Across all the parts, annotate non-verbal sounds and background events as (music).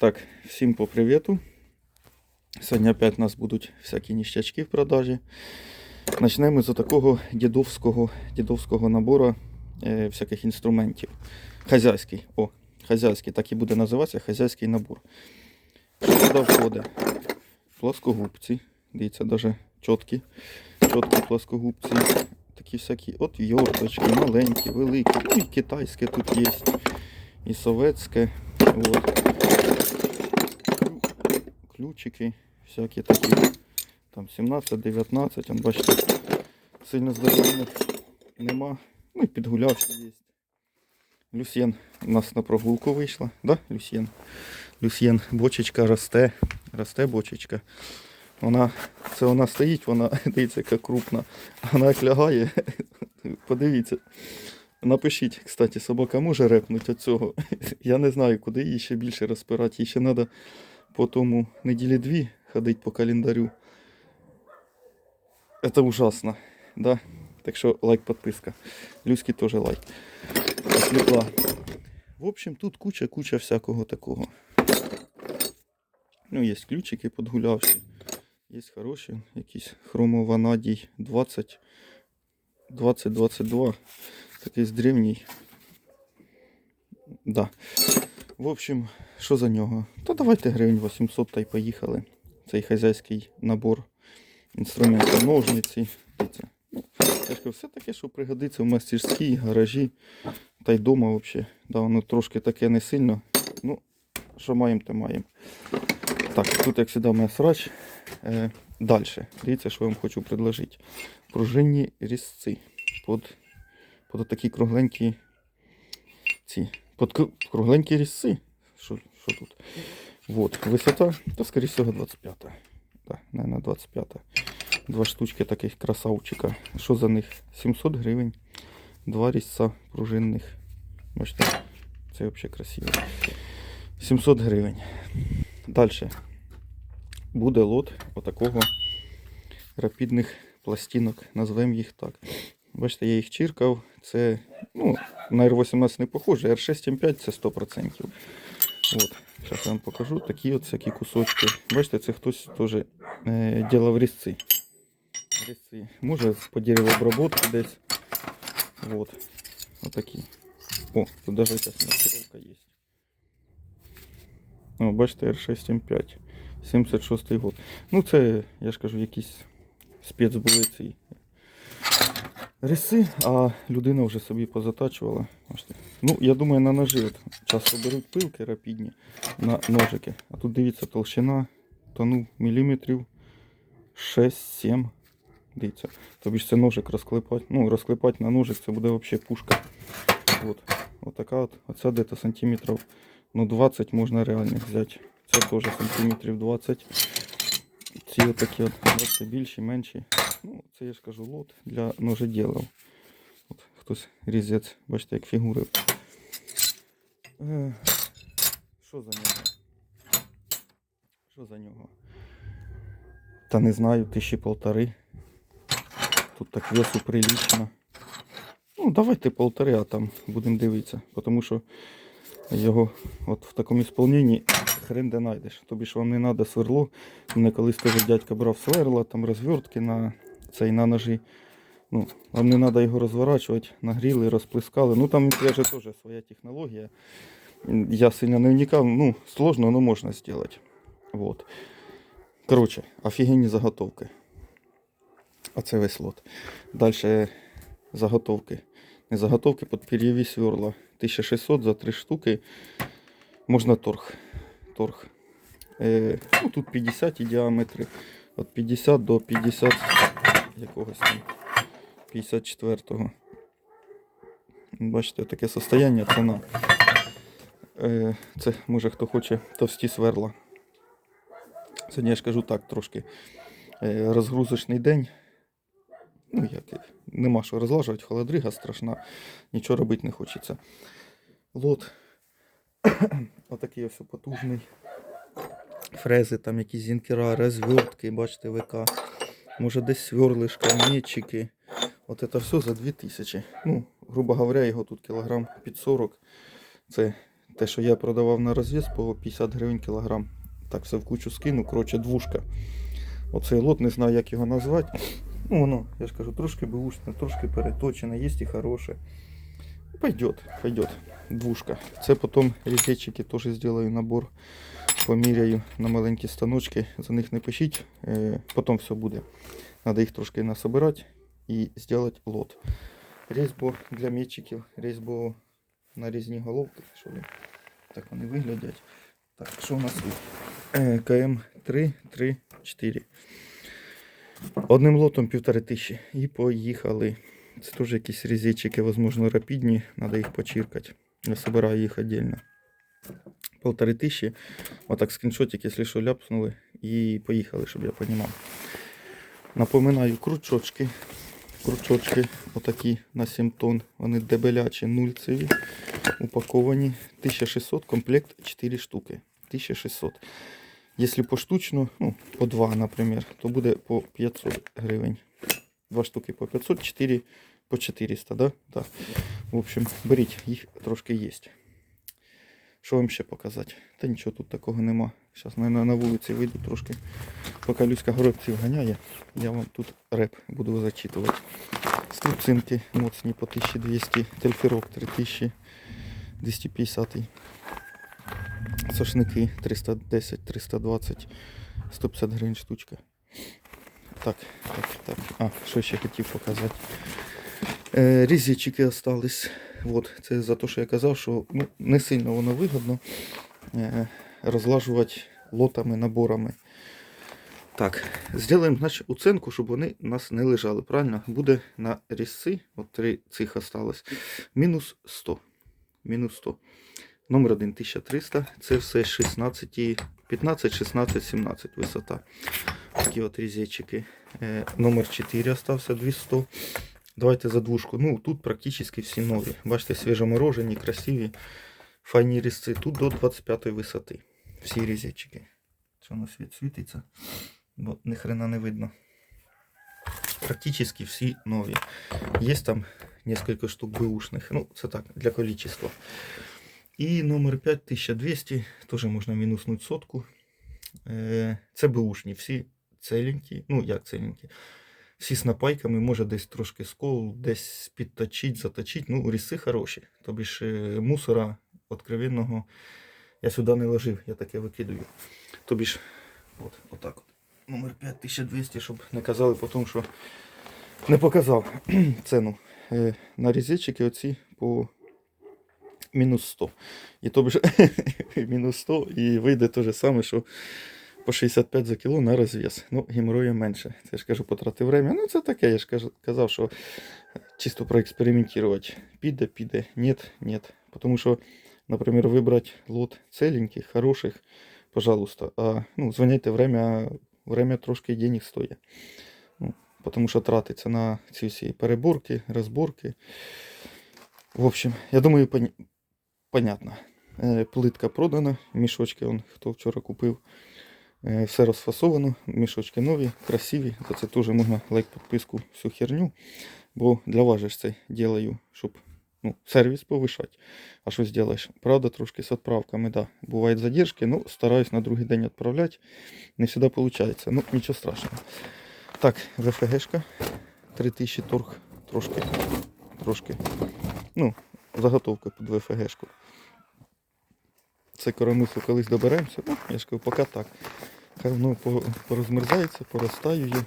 Так, всім по привіту. Сьогодні опять у нас будуть всякі ніщачки в продажі. Почнемо з такого дідовського, дідовського набору е, всяких інструментів. Хазяйський. О, хазяйський, так і буде називатися хазяйський набор. Що туди входить? Плоскогубці. Дивіться, навіть чіткі, чіткі плоскогубці. Такі всякі от вьорточки, маленькі, великі. Ну і китайське тут є. І советське. От. Клю- Ключики всякі такі. Там 17, 19, он, бачите, сильно здорових нема. Ну і підгулявши є. Люсьєн у нас на прогулку вийшла, да, Люсьєн? Люсьєн, бочечка росте, росте бочечка. Вона, це вона стоїть, вона (laughs) дивіться, яка крупна. Вона як лягає, (laughs) подивіться. Напишіть, кстати, собака може репнути від цього. (laughs) Я не знаю, куди її ще більше розпирати. Їй ще треба по тому неділі дві ходити по календарю. Это ужасно, да? Так що лайк, подписка. Люський теж лайк. Отліпла. В общем, тут куча-куча всякого такого. Ну, є ключики подгулявші. Є хороші, якісь хромованадій 20 20-22. Такий з древній. Да. В общем, що за нього? Та давайте гривень 800 та й поїхали. Цей хазяйський набор інструментів, ножниці. Дивіться. Ну, все таке, що пригодиться в мастерській, гаражі та й вдома взагалі. Да, воно трошки таке не сильно. Ну, що маємо, то маємо. Так, тут, як завжди, моя срач. Е, Далі. Дивіться, що я вам хочу предложити. Пружинні різці. Под, под такі кругленькі ці. Под кругленькі різці. Що, що тут? Вот. Висота, то, скоріше всього, 25. Да, наверное, 25. Два штучки таких красавчика. Що за них? 700 гривень. Два різця пружинних. Бачите, це взагалі красиво. 700 гривень. Далі. Буде лот отакого рапідних пластинок. Назвемо їх так. Бачите, я їх чиркав. Це ну, на R18 не похоже, R6 M5 це 100%. От, зараз я вам покажу. Такі от всякі кусочки. Бачите, це хтось теж е, ділав різці. Різці. Може по деревообработці десь. Вот. Отакі. О, тут якась маркировка є. О, бачите, R6 M5. 76 год. Ну це, я ж кажу, якісь спец були ці риси, а людина вже собі позатачувала. Ну, я думаю, на ножи от часто беруть пилки рапідні на ножики. А тут дивіться толщина, то ну, міліметрів 6-7. Дивіться. Тобі ж це ножик розклепати. Ну, розклепати на ножик це буде взагалі пушка. От. Отака от. Оця десь сантиметрів. Ну, 20 можна реально взяти. Це теж сантиметрів 20. Ці отакі от, бачите, більші, менші. Ну, це я ж кажу лот для ножеділів. От хтось різець, бачите, як фігури. Е, Що за нього? Що за нього? Та не знаю, тисячі полтори. Тут так весу прилично. Ну, давайте полтори, а там будемо дивитися. Тому що його от в такому ісполненні хрен де знайдеш. Тобі ж вам не треба сверло. Мене колись теж дядька брав сверла, там розвертки на цей на ножі. Ну, вам не треба його розворачувати, нагріли, розплескали. Ну там теж теж своя технологія. Я сильно не вникав, ну, сложно, але можна зробити. Вот. Коротше, офігенні заготовки. Оце весь лот. Далі заготовки. Не заготовки під пер'єві сверла. 1600 за 3 штуки. Можна торг. Торг. Е, ну, тут 50 і діаметри. От 50 до 50 якогось там 54-го. Бачите, таке состояння, ціна. Е, це може хто хоче товсті сверла. Сьогодні я ж кажу так трошки. Е, розгрузочний день. Ну, як, нема що розлажувати, холодрига страшна, нічого робити не хочеться. Лот. (coughs) Отакий ось потужний. Фрези, там якісь зінкера, розвертки, бачите, ВК. Може десь сверлишка, мечики. От це все за 2000. Ну, грубо говоря, його тут кілограм під 40. Це те, що я продавав на розв'яз по 50 гривень кілограм. Так, все в кучу скину, коротше, двушка. Оцей лот, не знаю, як його назвати. Ну, воно, я ж кажу, трошки бушне, трошки переточене, є і хороше. Пойдет, пойдет. Двушка. Це потім різечики теж зроблю набор. Поміряю на маленькі станочки. За них не пишіть. Е, потім все буде. Треба їх трошки насобирати і зробити лот. Різьбо для м'ячиків, різьбо на різні головки. Що ли? Так вони виглядять. Так, що у нас тут? Е, КМ 3, 3, 4. Одним лотом півтори тисячі. І поїхали. Це теж якісь різечики, можливо, рапідні, треба їх почіркати. Я собираю їх віддільно. Полтори тисячі. Отак скріншотик, якщо що, ляпснули і поїхали, щоб я розумів. Напоминаю, крючочки. Крючочки отакі на 7 тонн. Вони дебелячі, нульцеві, упаковані. 1600, комплект 4 штуки. 1600. Якщо поштучно, ну, по 2, наприклад, то буде по 500 гривень. Два штуки по 500, 4 по 400, да? Так. В общем, беріть, їх трошки є. Що вам ще показати? Та нічого тут такого нема. Зараз на, на вулиці вийду трошки. Поки Люська горобців ганяє, я вам тут реп буду зачитувати. Струбцинки моцні по 1200, тельфірок 3000, 250. Сошники 310, 320, 150 гривень штучка. Так, так, так. А, що ще хотів показати. Е, різічики остались. От, це за те, що я казав, що ну, не сильно воно вигодно е, розлажувати лотами, наборами. Так, зробимо значить, оценку, щоб вони у нас не лежали. Правильно? Буде на різці, от три цих осталось, мінус 100. Мінус 100. Номер 1 1300. Це все 16, 15, 16, 17 висота. Такі от різечики. Е, номер 4 остався 200. Давайте за двушку. Ну, тут практично всі нові. Бачите, свіжоморожені, красиві, файні різці. Тут до 25 висоти. Всі різечики. Що на світ світиться, бо ні хрена не видно. Практично всі нові. Є там несколько штук бэушних. Ну, це так, для количества. І номер 5 1200. Теж можна мінуснути сотку. Е, Це беушні, всі целенькі. Ну, як целенькі. Всі з напайками, може десь трошки скол, десь підточить, заточить. Ну, ріси хороші. Тобі ж е, мусора откровенного я сюди не ложив, я таке викидаю. Тобі ж, от, отак от. Номер 5200, щоб не казали потім, що не показав (clears throat) ціну. Е, На різичики оці по мінус 100. І тобі ж (laughs) мінус 100 і вийде те ж саме, що по 65 за кіло на розв'яз. Ну, геморроя менше. Це ж кажу, потратив время. Ну, це таке, я ж казав, що чисто проекспериментувати. Піде, піде, нет, нет. Тому що, наприклад, вибрати лот целеньких, хороших, пожалуйста. А ну, звоняйте время, время трошки денег стоїть. Ну, тому що тратиться на ці всі переборки, розборки. В общем, я думаю, поня... понятно. Е, Плитка продана, мішочки, он, хто вчора купив. Е, Все розфасовано, мішочки нові, красиві. За це теж можна лайк, підписку, всю херню. Бо для вас же це ділаю, щоб ну, сервіс повишати. А що зробиш? Правда, трошки з відправками, да. Бувають задержки, ну, стараюсь на другий день відправляти. Не завжди виходить. Ну, нічого страшного. Так, ВФГшка. 3000 торг трошки. Трошки. Ну, заготовка під ВФГшку. Це коромисло колись доберемося. Ну, я ж кажу, поки так. Хай воно по- порозмерзається, поростаює.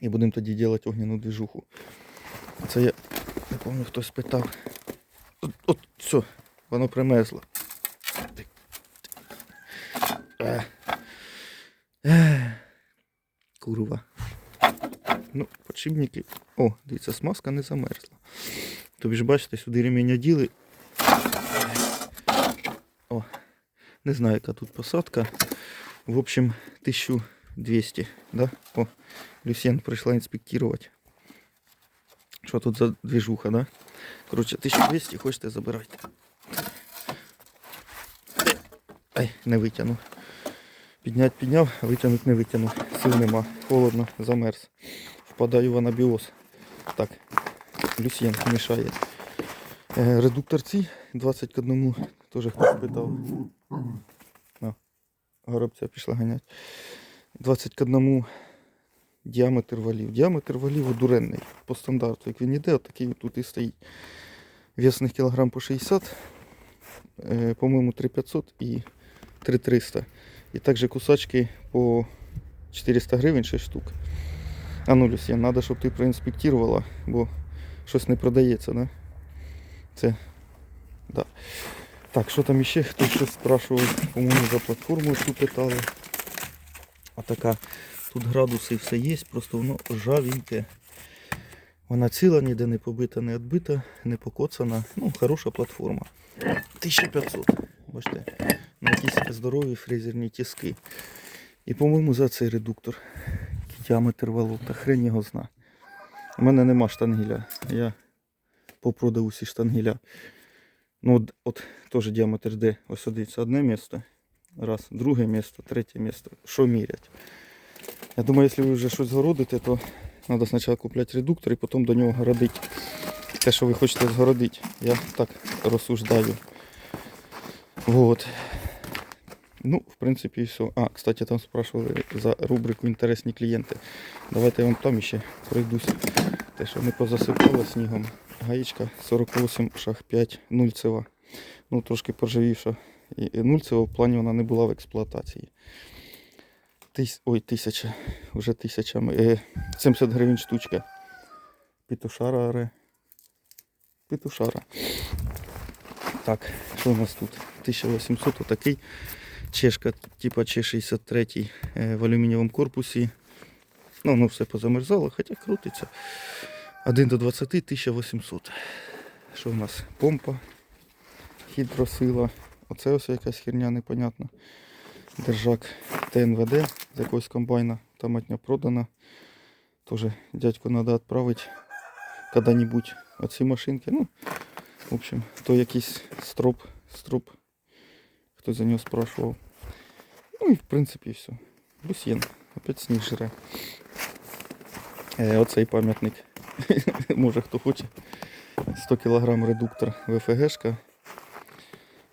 І будемо тоді робити огняну движуху. Це я не пам'ятаю, хтось питав. От, от все, воно примерзло. Е. Е. Курва. Ну, подшипники. О, дивіться, смазка не замерзла. Тобі ж бачите, сюди ремінь оділи. О, не знаю, яка тут посадка. В общем, 1200, да? О, Люсьен прийшла інспектувати. Що тут за движуха, да? Коротше, 1200, хочете забирайте. Ай, не витягну. Піднять підняв, а витягнути не витягну. Сил нема. Холодно, замерз. Впадаю в анабіоз. Так, Люсьєн мішає. Е, Редуктор цей 20 к 1 Теж хтось питав. О, горобця пішла ганять. 20 к 1 діаметр валів. Діаметр валів одуренний. По стандарту, як він іде, отакий тут і стоїть. Весних кілограм по 60, е, по-моєму, 3500 і 3300. І також кусачки по 400 гривень 6 штук. А ну, Люсьєн, треба, щоб ти проінспектувала, бо щось не продається, да? Це. Да. Так, що там іще? Хтось щось спрашував, по-моєму, за платформу цю питали. А така, тут градуси все є, просто воно ржавеньке. Вона ціла, ніде не побита, не відбита, не покоцана. Ну, хороша платформа. 1500. Бачите, на якісь здорові фрезерні тіски. І, по-моєму, за цей редуктор діаметр валу, та хрень його зна. У мене нема штангеля. Я попродав усі штангеля. Ну, от, теж діаметр де. Ось дивіться, одне місце. Раз, друге місце, третє місце. Що мірять? Я думаю, якщо ви вже щось згородите, то треба спочатку купляти редуктор і потім до нього городити. Те, що ви хочете згородити. Я так розсуждаю. Вот. Ну, в принципі, все. А, кстати, там спрашивали за рубрику Інтересні клієнти. Давайте я вам там ще пройдусь. Те, що ми позасипали снігом. Гаїчка 48 шах 5 нульцева. Ну, трошки поржавівша. І нульцева в плані вона не була в експлуатації. Тис... Ой, тисяча. Вже тисячами. Е, 70 гривень штучка. Петушара аре. Петушара. Так, що у нас тут? 1800 отакий. Чешка, типа Ч63 е, в алюмінієвому корпусі. Ну, воно все позамерзало, хоча крутиться. 1 до 20 1800. Що в нас? Помпа, гідросила. Оце ось якась херня непонятна. Держак ТНВД з якогось комбайна. Та матня продана. Тоже дядьку треба відправити коли-небудь оці машинки. Ну, в общем, то якийсь строп, строп. Хто за нього спрашував. Ну і в принципі все. Бусьєн. Опять сніг жре. Е, оцей пам'ятник. (laughs) Може хто хоче. 100 кг редуктор ВФГшка.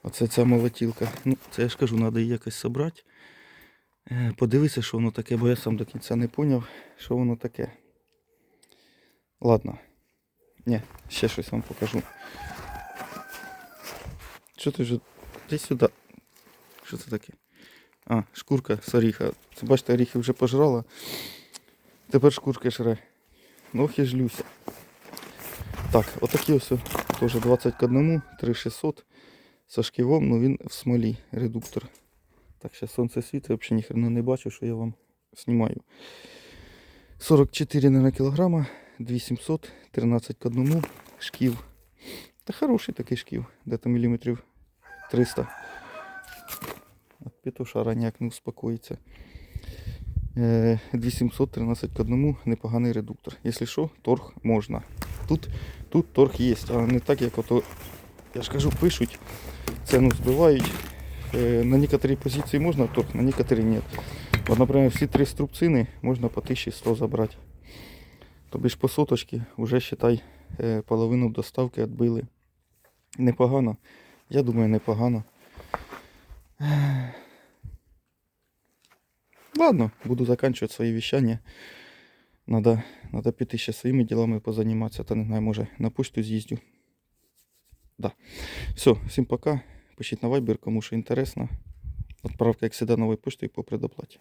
Оце ця молотілка. Ну, це я ж кажу, треба її якось зібрати. Е, Подивися, що воно таке, бо я сам до кінця не зрозумів, що воно таке. Ладно. Ні, ще щось вам покажу. Що ти вже? Ти сюди. Що це таке? А, шкурка з оріха. Це бачите, оріхи вже пожрала. Тепер шкурки жре. Ну, ох, я жлюся. Так, отакі ось теж 20 к 1, 3600 со шківом, ну він в смолі редуктор. Так, зараз сонце світить, взагалі ніхрена не бачу, що я вам знімаю. 44 на кілограма, 2700, 13 к 1, шків. Та хороший такий шків, де-то міліметрів 300. От петушара ніяк не успокоїться. Е, 2713 к 1, непоганий редуктор. Якщо що, торг можна. Тут, тут торг є, а не так, як ото, я ж кажу, пишуть, ціну збивають. Е, На некоторі позиції можна торг, на некоторі ні. От, наприклад, всі три струбцини можна по 1100 забрати. Тобі ж по соточки вже, считай, е, половину доставки відбили. Непогано. Я думаю, непогано. Ладно, буду заканчивать свои вещания. Надо, надо піти ще своїми ділами позаніматися, та не знаю, може на почту з'їздю. Да. Все, всім пока. Пишіть на Viber, кому що інтересно. Отправка, як завжди, нової почти по предоплаті.